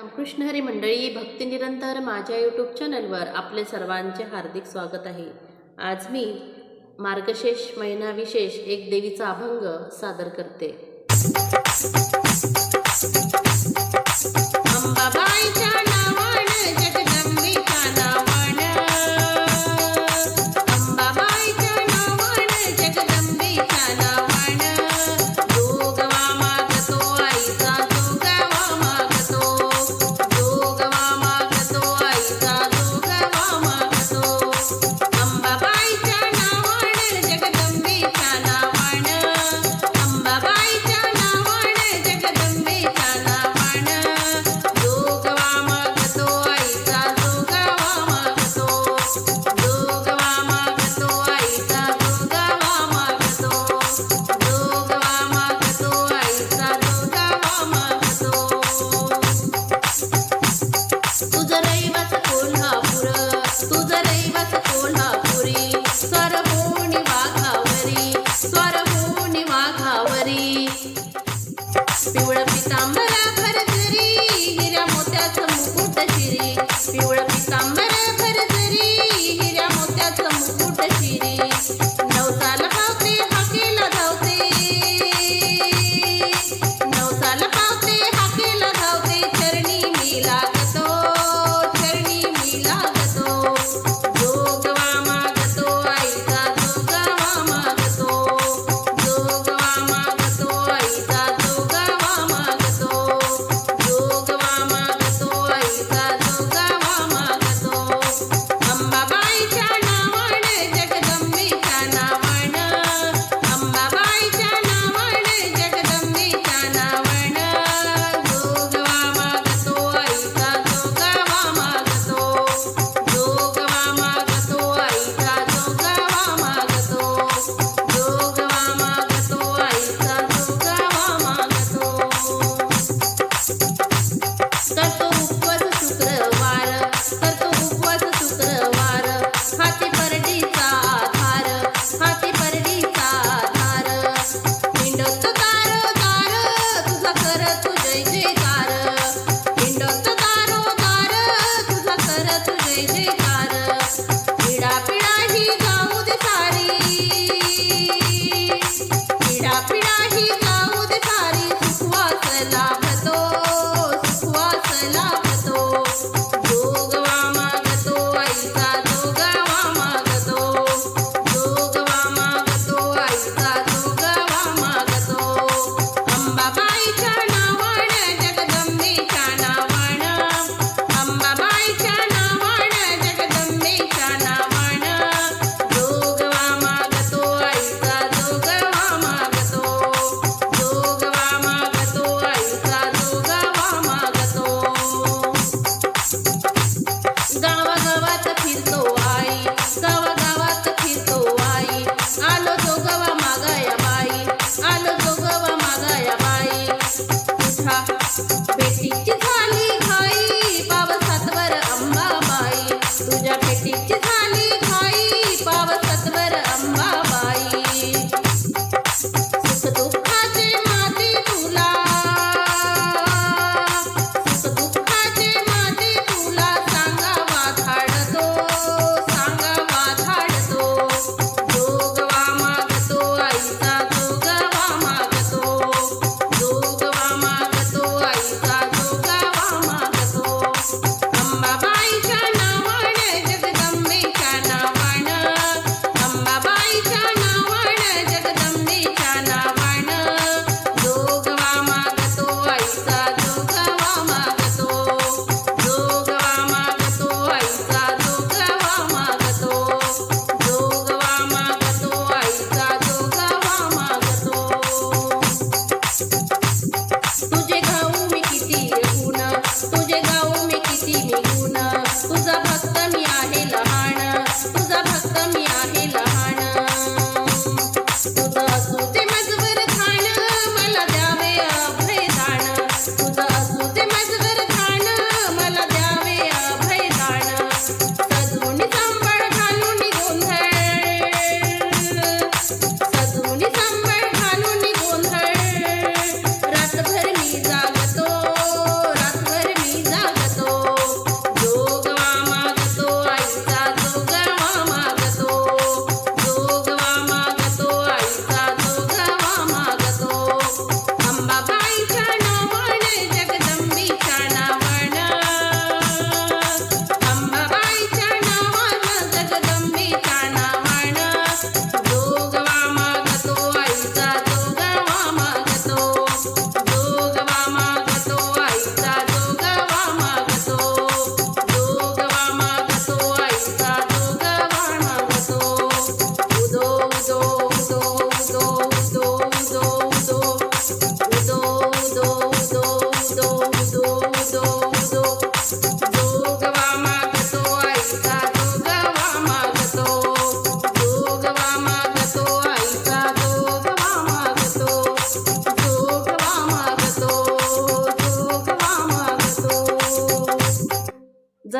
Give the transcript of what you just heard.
रामकृष्ण हरी मंडळी भक्ती निरंतर माझ्या यूट्यूब चॅनलवर आपले सर्वांचे हार्दिक स्वागत आहे. आज मी मार्गशेष महिना विशेष एक देवीचा अभंग सादर करते. अंबाबाईच्या पिवळं पितांबरा घरघरी हिऱ्या मोत्याचं मुकुट शिरी पिवळं